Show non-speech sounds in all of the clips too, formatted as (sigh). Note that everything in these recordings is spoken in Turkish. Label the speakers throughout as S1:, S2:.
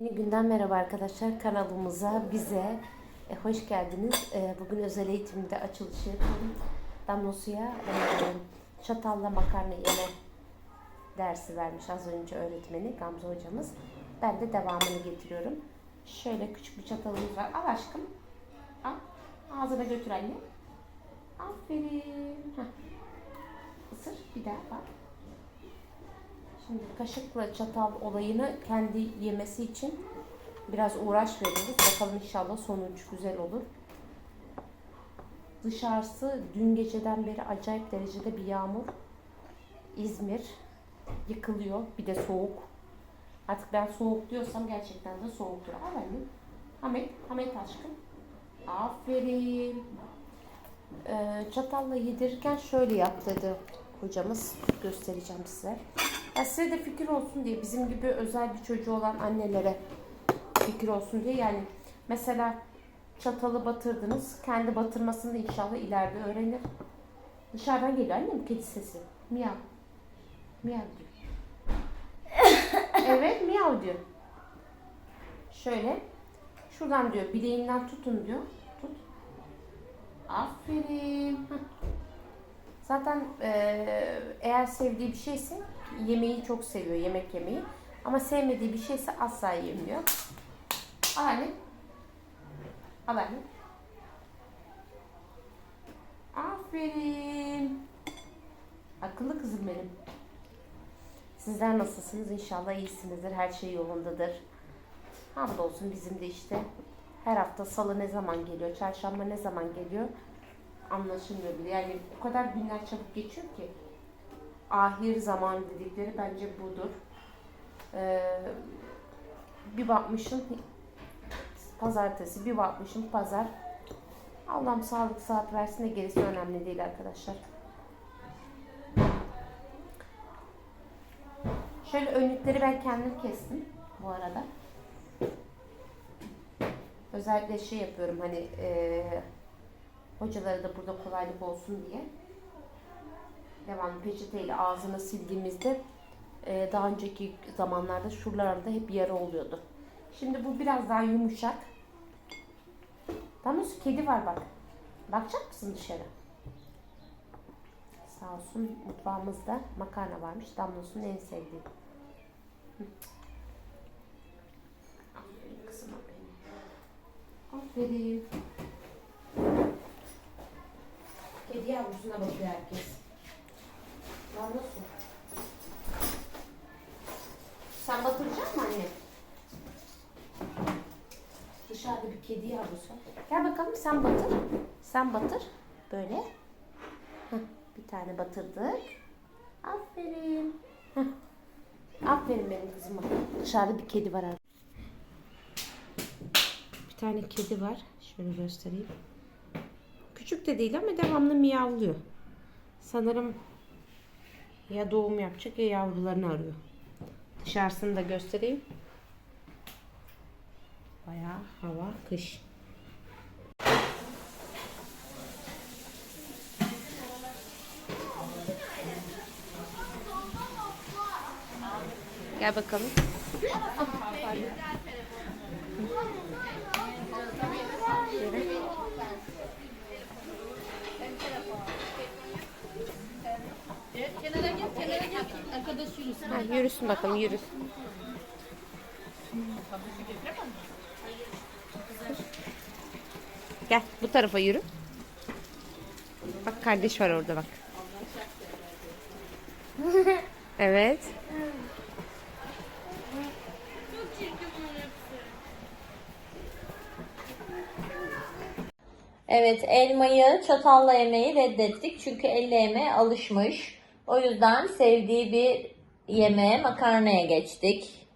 S1: Yeni günden merhaba arkadaşlar kanalımıza bize e, hoş geldiniz. E, bugün özel eğitimde açılışı yapalım. Damla Su'ya e, çatalla makarna yeme dersi vermiş az önce öğretmeni Gamze hocamız. Ben de devamını getiriyorum. Şöyle küçük bir çatalımız var. Al aşkım. Al. Ağzına götür anne. Aferin. Heh. Isır bir daha bak. Şimdi kaşıkla çatal olayını kendi yemesi için biraz uğraş veriyoruz. Bakalım inşallah sonuç güzel olur. Dışarısı dün geceden beri acayip derecede bir yağmur. İzmir yıkılıyor. Bir de soğuk. Artık ben soğuk diyorsam gerçekten de soğuktur. Annem. Hamet, Hamet aşkım. Aferin. Ee, çatalla yedirirken şöyle yap dedi hocamız. Göstereceğim size. Ya size de fikir olsun diye bizim gibi özel bir çocuğu olan annelere fikir olsun diye yani mesela çatalı batırdınız. Kendi batırmasını da inşallah ileride öğrenir. Dışarıdan geliyor annem kedi sesi. Miyav. Miyav diyor. (laughs) evet miyav diyor. Şöyle. Şuradan diyor bileğinden tutun diyor. Tut. Aferin. Zaten eee, eğer sevdiği bir şeyse yemeği çok seviyor, yemek yemeyi. Ama sevmediği bir şeyse asla yemiyor. Al anne. Al anne. Aferin. Akıllı kızım benim. Sizler nasılsınız? İnşallah iyisinizdir. Her şey yolundadır. Hamdolsun bizim de işte her hafta salı ne zaman geliyor, çarşamba ne zaman geliyor anlaşılmıyor bile. Yani o kadar günler çabuk geçiyor ki ahir zaman dedikleri bence budur. Ee, bir bakmışım pazartesi, bir bakmışım pazar. Allah'ım sağlık saat versin de gerisi önemli değil arkadaşlar. Şöyle önlükleri ben kendim kestim bu arada. Özellikle şey yapıyorum hani eee hocalara da burada kolaylık olsun diye. Devamlı peçeteyle ağzını sildiğimizde e, daha önceki zamanlarda şuralarda hep yara oluyordu. Şimdi bu biraz daha yumuşak. Damla kedi var bak. Bakacak mısın dışarı? Sağ olsun mutfağımızda makarna varmış. Damlasının en sevdiği. Aferin. Aferin. Kedi yavrusuna bakıyor herkes. Lan nasıl? Sen batıracak mısın anne? Dışarıda bir kedi yavrusu. Gel bakalım sen batır. Sen batır. Böyle. Heh, bir tane batırdık. Aferin. Heh. Aferin benim kızıma. Dışarıda bir kedi var. Bir tane kedi var. Şöyle göstereyim. Küçük de değil ama devamlı miyavlıyor. Sanırım ya doğum yapacak ya yavrularını arıyor. Dışarısını da göstereyim. Bayağı hava kış. Gel bakalım.
S2: Kenara gel, kenara gel. Arkadaş yürüsün.
S1: Ha, yürüsün bakalım yürüsün. Gel bu tarafa yürü. Bak kardeş var orada bak. evet.
S3: Evet, elmayı çatalla yemeyi reddettik çünkü elle yemeye alışmış. O yüzden sevdiği bir yemeğe makarnaya geçtik.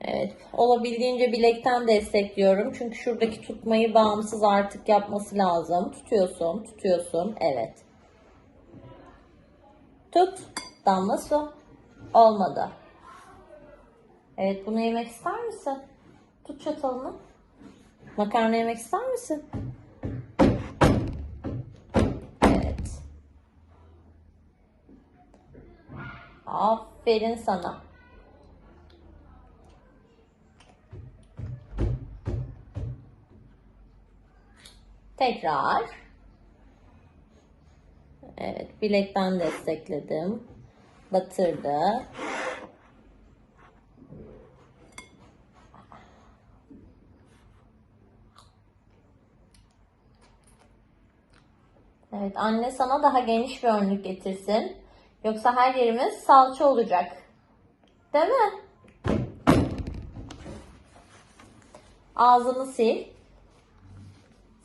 S3: Evet, olabildiğince bilekten destekliyorum. Çünkü şuradaki tutmayı bağımsız artık yapması lazım. Tutuyorsun, tutuyorsun. Evet. Tut. Damla su. Olmadı. Evet, bunu yemek ister misin? Tut çatalını. Makarna yemek ister misin? Aferin sana. Tekrar. Evet, bilekten destekledim. Batırdı. Evet, anne sana daha geniş bir önlük getirsin. Yoksa her yerimiz salça olacak. Değil mi? Ağzını sil.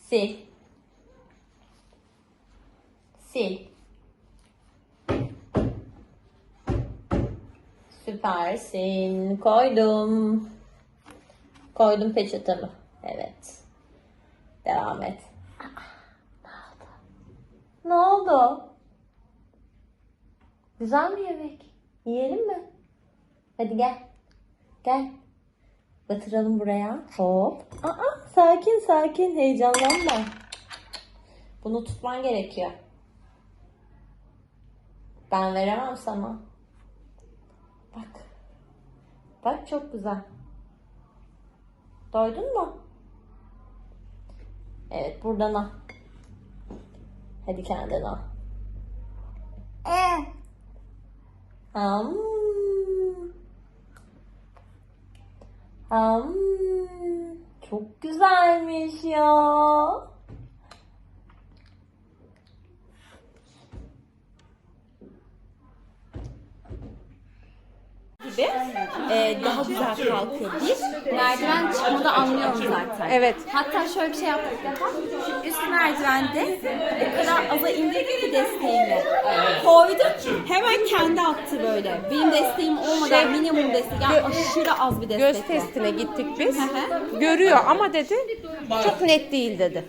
S3: Sil. Sil. Süpersin. Koydum. Koydum peçetemi. Evet. Devam et. Ne oldu? Güzel mi yemek? Yiyelim mi? Hadi gel. Gel. Batıralım buraya. Hop. Aa, sakin sakin. Heyecanlanma. Bunu tutman gerekiyor. Ben veremem sana. Bak. Bak çok güzel. Doydun mu? Evet buradan al. Hadi kendin al. Ham. Ham. Çok güzelmiş ya.
S4: Gibi e, daha güzel kalkıyor. Bir, merdiven çıkmada anlıyorum zaten.
S1: Evet.
S4: Hatta şöyle bir şey yaptık defa. Üst merdivende o kadar aza indirdi ki desteğimi. Koydum hemen kendi attı böyle. Benim desteğim olmadan minimum destek. Yani aşırı az bir
S1: Göz
S4: destek.
S1: testine gittik biz. Görüyor ama dedi çok net değil dedi.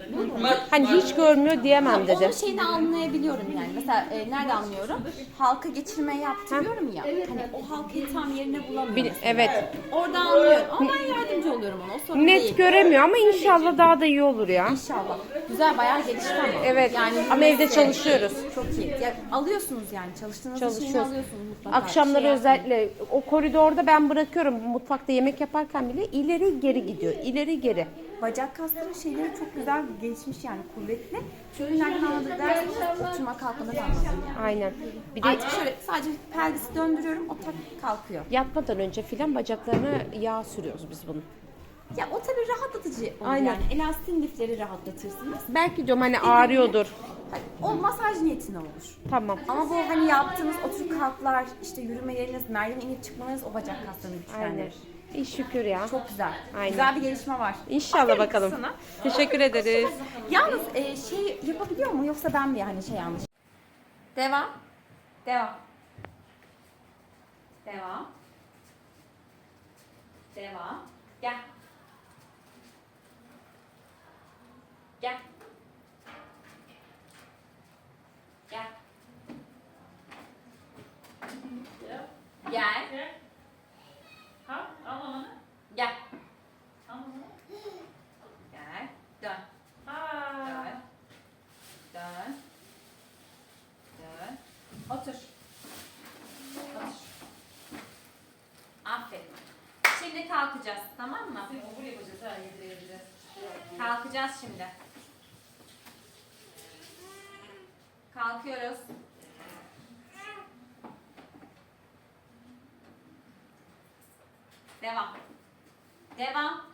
S1: Hani hiç görmüyor diyemem dedi.
S4: Onun şeyini anlayabiliyorum yani. Mesela e, nerede anlıyorum? Halka geçirme yaptırıyorum ya. Hani o halkayı tam yerine bulamıyorum.
S1: Bil- evet.
S4: Orada anlıyorum. Ama ben yardımcı oluyorum ona. O sorun
S1: Net
S4: değil.
S1: göremiyor ama inşallah daha da iyi olur ya.
S4: İnşallah. Güzel bayağı gelişti ama.
S1: Evet.
S4: Yani
S1: Ama evde
S4: neyse.
S1: çalışıyoruz.
S4: Çok iyi. Ya, alıyorsunuz yani çalıştığınız şeyini
S1: Çalışıyoruz.
S4: alıyorsunuz mutlaka.
S1: Akşamları
S4: Şey yapmayın.
S1: özellikle o koridorda ben bırakıyorum mutfakta yemek yaparken bile ileri geri gidiyor. İleri geri.
S4: Bacak kasları şeyleri çok güzel gelişmiş yani kuvvetli. Şöyle nereden anladık derseniz oturma kalkmadan anladım yani.
S1: Aynen. Bir de
S4: Artık şöyle sadece pelvisi döndürüyorum o tak kalkıyor.
S1: yatmadan önce filan bacaklarına yağ sürüyoruz biz bunu.
S4: Ya o tabii rahatlatıcı olur
S1: Aynen.
S4: yani. Elastin lifleri rahatlatırsınız.
S1: Belki diyorum hani ağrıyordur.
S4: Hani o masaj niyetine olur.
S1: Tamam.
S4: Ama bu hani yaptığınız oturup kalklar, işte yürümeleriniz, merdiven inip çıkmanız o bacak kaslarını
S1: Aynen. İyi şükür ya.
S4: Çok güzel.
S1: Aynen.
S4: Güzel bir gelişme var.
S1: İnşallah
S4: Aferin
S1: bakalım.
S4: sana.
S1: Teşekkür ederiz.
S4: Yalnız e, şey yapabiliyor mu yoksa ben mi yani şey yanlış? Devam. Devam. Devam. Devam. Gel. Gel. Gel. Gel. Gel. Dön. Dön. Dön. Dön. Otur. Otur. Aferin. Şimdi kalkacağız tamam mı? Kalkacağız şimdi. Kalkıyoruz. Devam. Devam.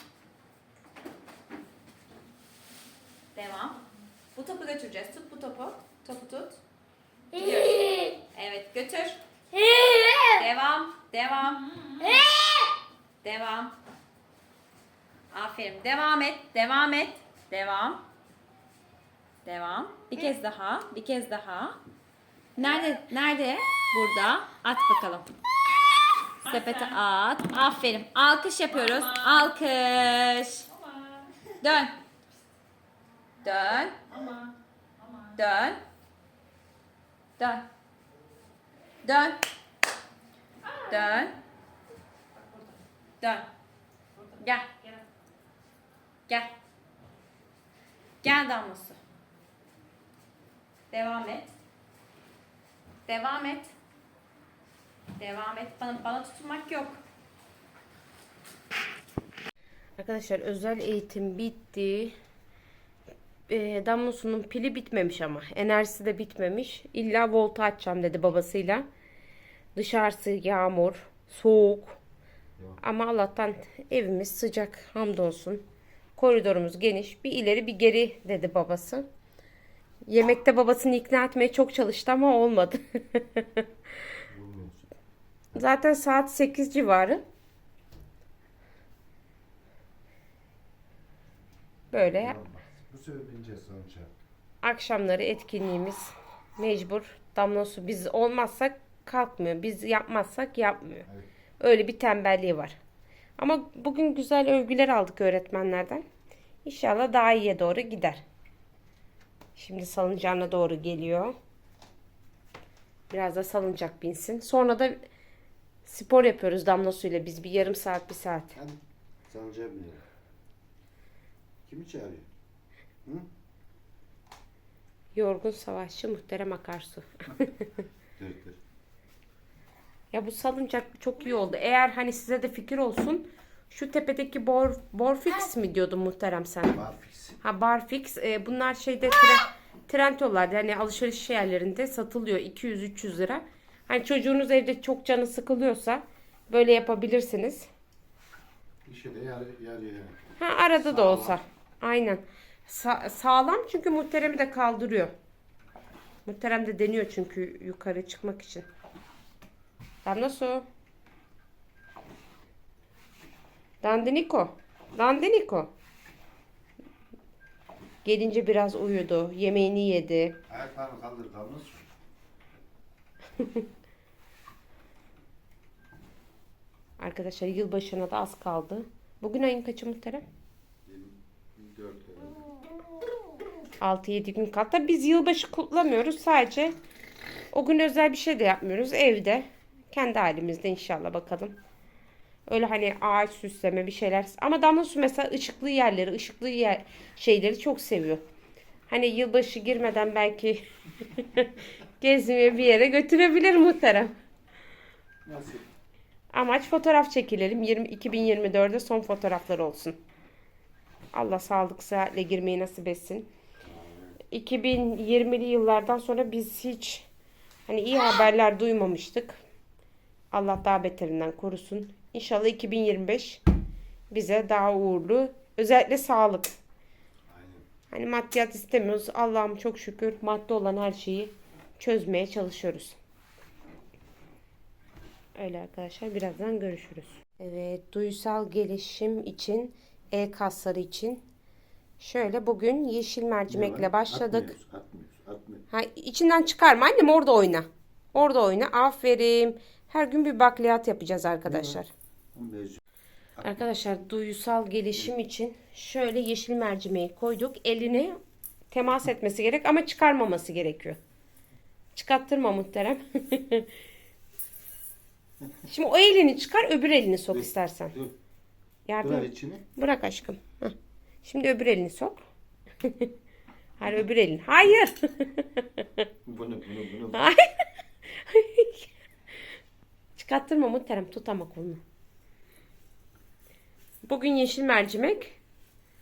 S4: Devam. Bu topu götüreceğiz. Tut bu topu. Topu tut. Gidiyoruz. Evet götür. Devam. Devam. Devam. Aferin. Devam et. Devam et. Devam. Devam. Bir kez daha. Bir kez daha. Nerede? Nerede? Burada. At bakalım. Sepete at. Aferin. Alkış yapıyoruz. Alkış. Dön. Dön. Dön. Dön. Dön. Dön. Dön. Gel. Gel. Gel damlası. Devam et. Devam et. Devam et. Bana, bana tutunmak yok.
S1: Arkadaşlar özel eğitim bitti. e, Damlosu'nun pili bitmemiş ama. Enerjisi de bitmemiş. İlla volta açacağım dedi babasıyla. Dışarısı yağmur, soğuk. Ama Allah'tan evimiz sıcak hamdolsun. Koridorumuz geniş. Bir ileri bir geri dedi babası. Yemekte babasını ikna etmeye çok çalıştı ama olmadı. (laughs) Zaten saat 8 civarı. Böyle
S5: Bu bineceğiz sonuçta.
S1: akşamları etkinliğimiz mecbur. Damlosu biz olmazsak kalkmıyor. Biz yapmazsak yapmıyor.
S5: Evet.
S1: Öyle bir tembelliği var. Ama bugün güzel övgüler aldık öğretmenlerden. İnşallah daha iyiye doğru gider. Şimdi salıncağına doğru geliyor. Biraz da salıncak binsin. Sonra da spor yapıyoruz Damlosu'yla biz bir yarım saat bir saat.
S5: Hadi sancağa binelim. Kimi çağırıyor?
S1: Yorgun savaşçı muhterem akarsu. (laughs)
S5: Dur dur.
S1: Ya bu salıncak çok iyi oldu. Eğer hani size de fikir olsun. Şu tepedeki bor, borfix mi diyordun muhterem sen?
S5: Barfix.
S1: Ha barfix. e, bunlar şeyde tre, trend yollarda hani alışveriş yerlerinde satılıyor 200-300 lira. Hani çocuğunuz evde çok canı sıkılıyorsa böyle yapabilirsiniz.
S5: İşe de yar, yarıyor yani.
S1: Ha arada da
S5: Sağlam.
S1: olsa. Aynen. Sa- sağlam çünkü muhteremi de kaldırıyor. Muhterem de deniyor çünkü yukarı çıkmak için. Damla su. Dandeniko. Dandeniko. Gelince biraz uyudu. Yemeğini yedi.
S5: Ayaklarını kaldır kalmaz. (laughs)
S1: Arkadaşlar yılbaşına da az kaldı. Bugün ayın kaçı muhterem?
S5: 24 herhalde.
S1: 6-7 gün kaldı. Tabii biz yılbaşı kutlamıyoruz. Sadece o gün özel bir şey de yapmıyoruz. Evde. Kendi halimizde inşallah bakalım. Öyle hani ağaç süsleme bir şeyler. Ama Damla Su mesela ışıklı yerleri, ışıklı yer şeyleri çok seviyor. Hani yılbaşı girmeden belki (laughs) gezmeye bir yere götürebilir muhterem.
S5: Nasıl?
S1: Amaç fotoğraf çekilelim. 20, 2024'de son fotoğraflar olsun. Allah sağlık sıhhatle girmeyi nasip etsin. 2020'li yıllardan sonra biz hiç hani iyi haberler duymamıştık. Allah daha beterinden korusun. İnşallah 2025 bize daha uğurlu. Özellikle sağlık.
S5: Aynen.
S1: Hani maddiyat istemiyoruz. Allah'ım çok şükür madde olan her şeyi çözmeye çalışıyoruz. Öyle arkadaşlar birazdan görüşürüz. Evet duysal gelişim için el kasları için şöyle bugün yeşil mercimekle başladık.
S5: Atmıyoruz, atmıyoruz, atmıyoruz.
S1: Ha, içinden çıkarma annem orada oyna. Orada oyna. Aferin. Her gün bir bakliyat yapacağız arkadaşlar. Arkadaşlar duysal gelişim için şöyle yeşil mercimeği koyduk. Eline temas etmesi gerek ama çıkarmaması gerekiyor. Çıkarttırma muhterem. (laughs) Şimdi o elini çıkar öbür elini sok istersen.
S5: Dur.
S1: Yardım
S5: Bırak içini.
S1: Bırak aşkım. Heh. Şimdi öbür elini sok. (laughs) Hayır öbür elini. Hayır.
S5: Bunu bunu bunu.
S1: Hayır. (laughs) Çıkarttırma muhterem. Tut ama kolunu. Bugün yeşil mercimek,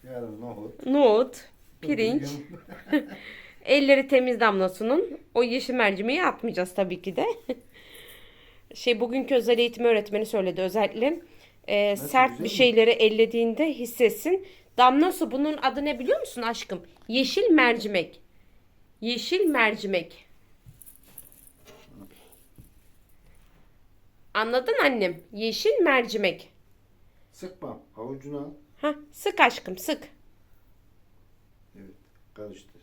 S5: Yarın nohut.
S1: nohut, pirinç, (laughs) elleri temiz damlasının. O yeşil mercimeği atmayacağız tabii ki de. (laughs) Şey bugünkü özel eğitim öğretmeni söyledi özellikle. e, sert bir
S5: mi?
S1: şeyleri ellediğinde hissetsin. Damla su bunun adı ne biliyor musun aşkım? Yeşil mercimek. Yeşil mercimek. Anladın annem? Yeşil mercimek.
S5: Sıkma. Avucuna al.
S1: Ha, sık aşkım sık.
S5: Evet. Karıştır.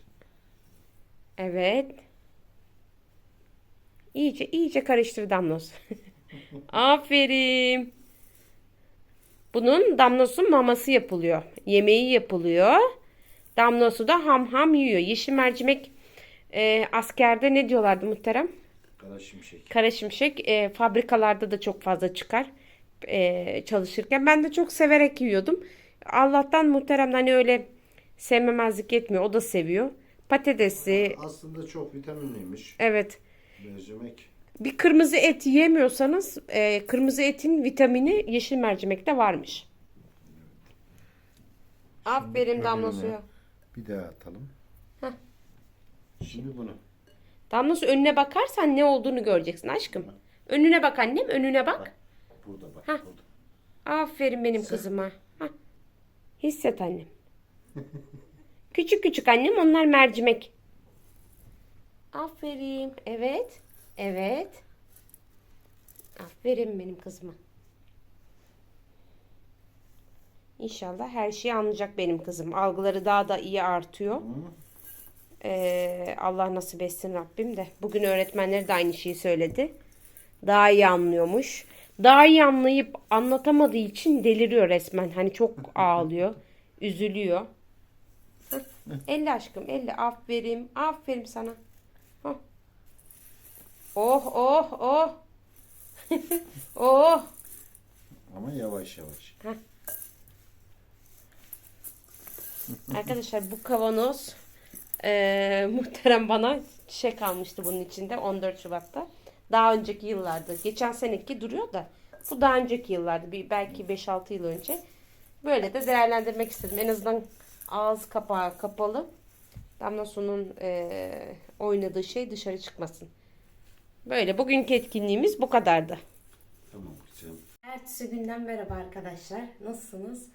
S1: Evet. İyice iyice karıştır damlosu. (laughs) Aferin. Bunun damlosu maması yapılıyor. Yemeği yapılıyor. Damlosu da ham ham yiyor. Yeşil mercimek e, askerde ne diyorlardı muhterem?
S5: Kara şimşek.
S1: Kara şimşek e, fabrikalarda da çok fazla çıkar e, çalışırken. Ben de çok severek yiyordum. Allah'tan muhterem hani öyle sevmemezlik etmiyor. O da seviyor. Patatesi,
S5: Aslında çok vitaminliymiş.
S1: evet.
S5: Mercimek.
S1: Bir kırmızı et yiyemiyorsanız e, kırmızı etin vitamini yeşil mercimekte varmış. Aferin damla
S5: önüne.
S1: suya.
S5: Bir daha atalım.
S1: Heh.
S5: Şimdi bunu.
S1: Damlası önüne bakarsan ne olduğunu göreceksin aşkım. Önüne bak annem, önüne bak.
S5: Burada bak.
S1: Heh.
S5: Burada.
S1: Aferin benim kızıma. Hah. Hisset annem. (laughs) küçük küçük annem onlar mercimek. Aferin. Evet. Evet. Aferin benim kızıma. İnşallah her şeyi anlayacak benim kızım. Algıları daha da iyi artıyor. Ee, Allah nasip etsin Rabbim de. Bugün öğretmenleri de aynı şeyi söyledi. Daha iyi anlıyormuş. Daha iyi anlayıp anlatamadığı için deliriyor resmen. Hani çok (laughs) ağlıyor. Üzülüyor. (laughs) Elle aşkım elle. Aferin. Aferin sana. Hah. Oh oh oh. (laughs) oh.
S5: Ama yavaş yavaş.
S1: Arkadaşlar bu kavanoz eee, muhterem bana çiçek almıştı bunun içinde 14 Şubat'ta. Daha önceki yıllarda. Geçen seneki duruyor da bu daha önceki yıllarda. Bir, belki 5-6 yıl önce. Böyle de değerlendirmek istedim. En azından ağız kapağı kapalı. Damla Su'nun eee, oynadığı şey dışarı çıkmasın. Böyle bugünkü etkinliğimiz bu kadardı.
S5: Tamam güzel.
S1: Ertesi günden merhaba arkadaşlar. Nasılsınız?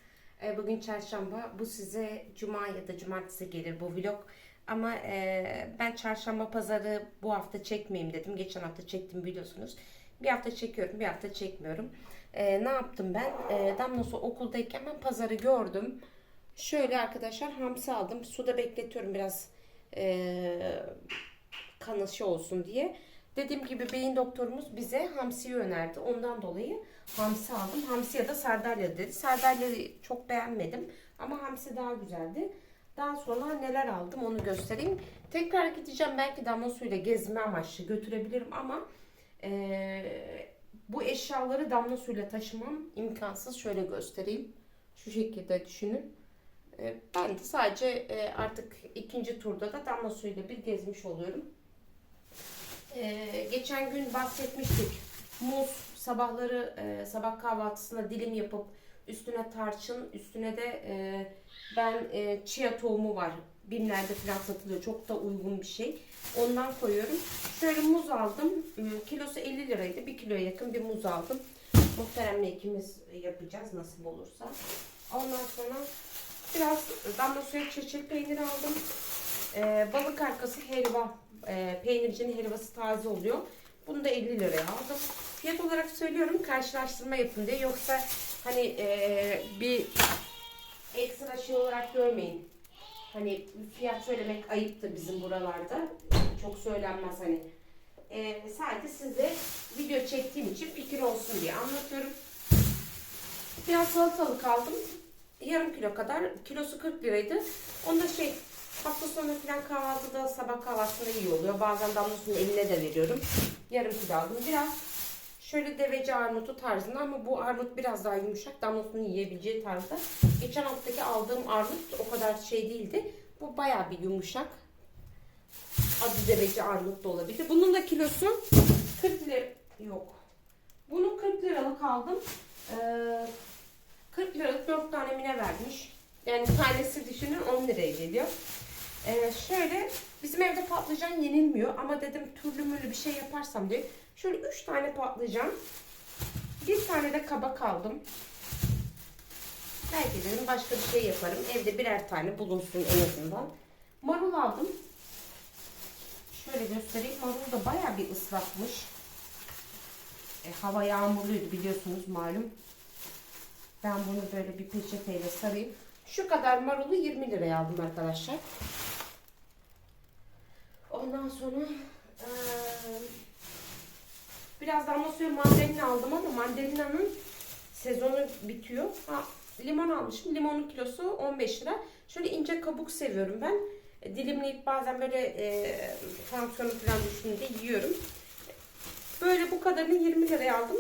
S1: Ee, Bugün çarşamba. Bu size cuma ya da cumartesi gelir bu vlog. Ama e, ben çarşamba pazarı bu hafta çekmeyeyim dedim. Geçen hafta çektim biliyorsunuz. Bir hafta çekiyorum, bir hafta çekmiyorum. Ee, ne yaptım ben? Ee, Damla Su okuldayken ben pazarı gördüm. Şöyle arkadaşlar hamsi aldım. Suda bekletiyorum biraz e, kanışı olsun diye. Dediğim gibi beyin doktorumuz bize hamsiyi önerdi. Ondan dolayı hamsi aldım. Hamsi ya da sardalya dedi. Sardalyayı çok beğenmedim. Ama hamsi daha güzeldi. Daha sonra neler aldım onu göstereyim. Tekrar gideceğim. Belki damla suyla gezme amaçlı götürebilirim ama eee, bu eşyaları damla suyla taşımam imkansız. Şöyle göstereyim. Şu şekilde düşünün. E, Ben de sadece e, artık ikinci turda da damla suyla bir gezmiş oluyorum. Ee, geçen gün bahsetmiştik. Muz sabahları e, sabah kahvaltısında dilim yapıp üstüne tarçın, üstüne de e, ben e, chia tohumu var. Bimlerde falan satılıyor. Çok da uygun bir şey. Ondan koyuyorum. Şöyle muz aldım. Hmm, Kilosu 50 liraydı. Bir kiloya yakın bir muz aldım. Muhteremle ikimiz yapacağız nasip olursa. Ondan sonra biraz damla suya çeçil peyniri aldım. Ee, balık arkası helva. Ee, peynircinin helvası taze oluyor. Bunu da 50 liraya aldım. Fiyat olarak söylüyorum karşılaştırma yapın diye. Yoksa hani ee, bir ekstra şey olarak görmeyin. Hani fiyat söylemek ayıptır bizim buralarda. Çok söylenmez hani. Ee, sadece size video çektiğim için fikir olsun diye anlatıyorum. Biraz salatalık aldım. Yarım kilo kadar. Kilosu 40 liraydı. Onda şey hafta sonu falan kahvaltıda sabah kahvaltısında iyi oluyor. Bazen damlasının eline de veriyorum. Yarım kilo aldım. Biraz şöyle deveci armutu tarzında ama bu armut biraz daha yumuşak. Damlasının yiyebileceği tarzda. Geçen haftaki aldığım armut o kadar şey değildi. Bu bayağı bir yumuşak. Adı deveci armut da olabilir. Bunun da kilosu 40 lira yok. Bunu 40 liralık aldım. Ee, 40 liralık 4 tane mine vermiş. Yani tanesi düşünün 10 liraya geliyor. Ee, şöyle bizim evde patlıcan yenilmiyor ama dedim türlü mürlü bir şey yaparsam diye. Şöyle 3 tane patlıcan. Bir tane de kabak aldım. Belki dedim başka bir şey yaparım. Evde birer tane bulunsun en azından. Marul aldım. Şöyle göstereyim. Marul da baya bir ıslatmış. E, hava yağmurluydu biliyorsunuz malum. Ben bunu böyle bir peçeteyle sarayım. Şu kadar marulu 20 liraya aldım arkadaşlar. Ondan sonra eee, biraz damla suyu mandalina aldım ama mandalina'nın sezonu bitiyor. Ha, limon almışım. Limonun kilosu 15 lira. Şöyle ince kabuk seviyorum ben. E, Dilimleyip bazen böyle e, tansiyonu falan düşündüğünde yiyorum. Böyle bu kadarını 20 liraya aldım.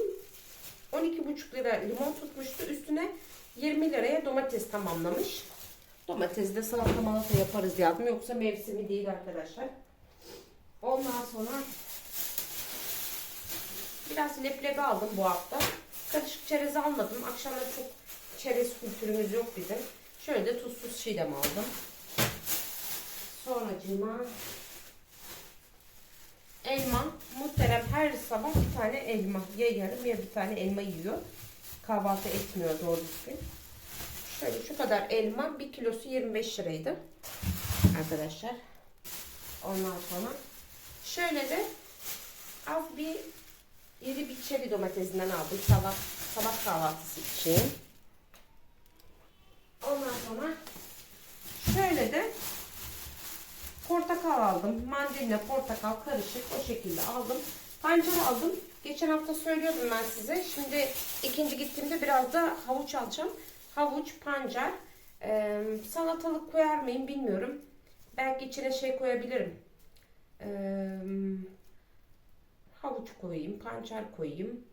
S1: 12,5 lira limon tutmuştu. Üstüne 20 liraya domates tamamlamış. Domatesle salata malata yaparız yazdım. Yoksa mevsimi değil arkadaşlar. Ondan sonra biraz leblebi aldım bu hafta. Karışık çerez almadım. Akşamda çok çerez kültürümüz yok bizim. Şöyle de tuzsuz çiğdem aldım. Sonracığıma elma. Muhterem her sabah bir tane elma. Ya yarım ya bir tane elma yiyor. Kahvaltı etmiyor doğru düzgün. Şöyle şu kadar elma. Bir kilosu 25 liraydı. Arkadaşlar. Ondan sonra şöyle de az bir iri bir çeri domatesinden aldım sabah, sabah kahvaltısı için. Ondan sonra şöyle de portakal aldım. Mandalina, portakal karışık o şekilde aldım. Pancar aldım. Geçen hafta söylüyordum ben size. Şimdi ikinci gittiğimde biraz da havuç alacağım. Havuç, pancar, eee, salatalık koyar mıyım bilmiyorum. Belki içine şey koyabilirim. Eee, havuç koyayım, pancar koyayım.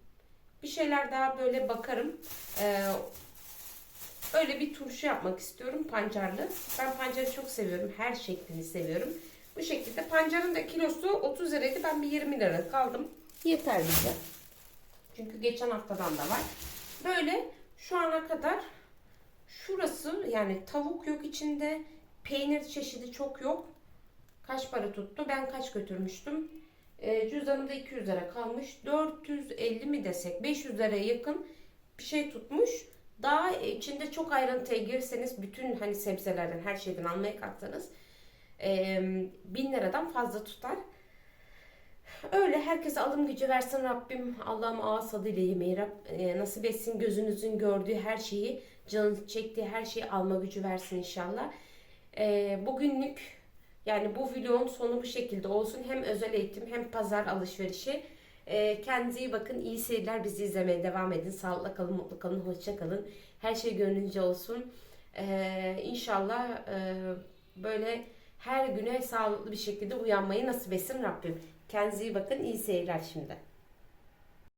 S1: Bir şeyler daha böyle bakarım. Eee, öyle bir turşu yapmak istiyorum pancarlı. Ben pancarı çok seviyorum. Her şeklini seviyorum. Bu şekilde pancarın da kilosu 30 liraydı. Ben bir 20 lira kaldım. Yeter bize. Çünkü geçen haftadan da var. Böyle şu ana kadar şurası yani tavuk yok içinde. Peynir çeşidi çok yok. Kaç para tuttu? Ben kaç götürmüştüm? E, cüzdanımda 200 lira kalmış. 450 mi desek? 500 liraya yakın bir şey tutmuş. Daha içinde çok ayrıntıya girseniz bütün hani sebzelerden her şeyden almaya kalksanız e, 1000 liradan fazla tutar. Öyle herkese alım gücü versin Rabbim. Allah'ım ağız tadıyla yemeği Rab, e, nasip etsin. Gözünüzün gördüğü her şeyi, canınız çektiği her şeyi alma gücü versin inşallah. E, bugünlük yani bu videonun sonu bu şekilde olsun. Hem özel eğitim hem pazar alışverişi. E, kendinize iyi bakın. İyi seyirler. Bizi izlemeye devam edin. Sağlıkla kalın, mutlu kalın, hoşça kalın. Her şey gönlünce olsun. E, inşallah e, böyle her güne sağlıklı bir şekilde uyanmayı nasip etsin Rabbim. Kendinize iyi bakın. İyi seyirler şimdi.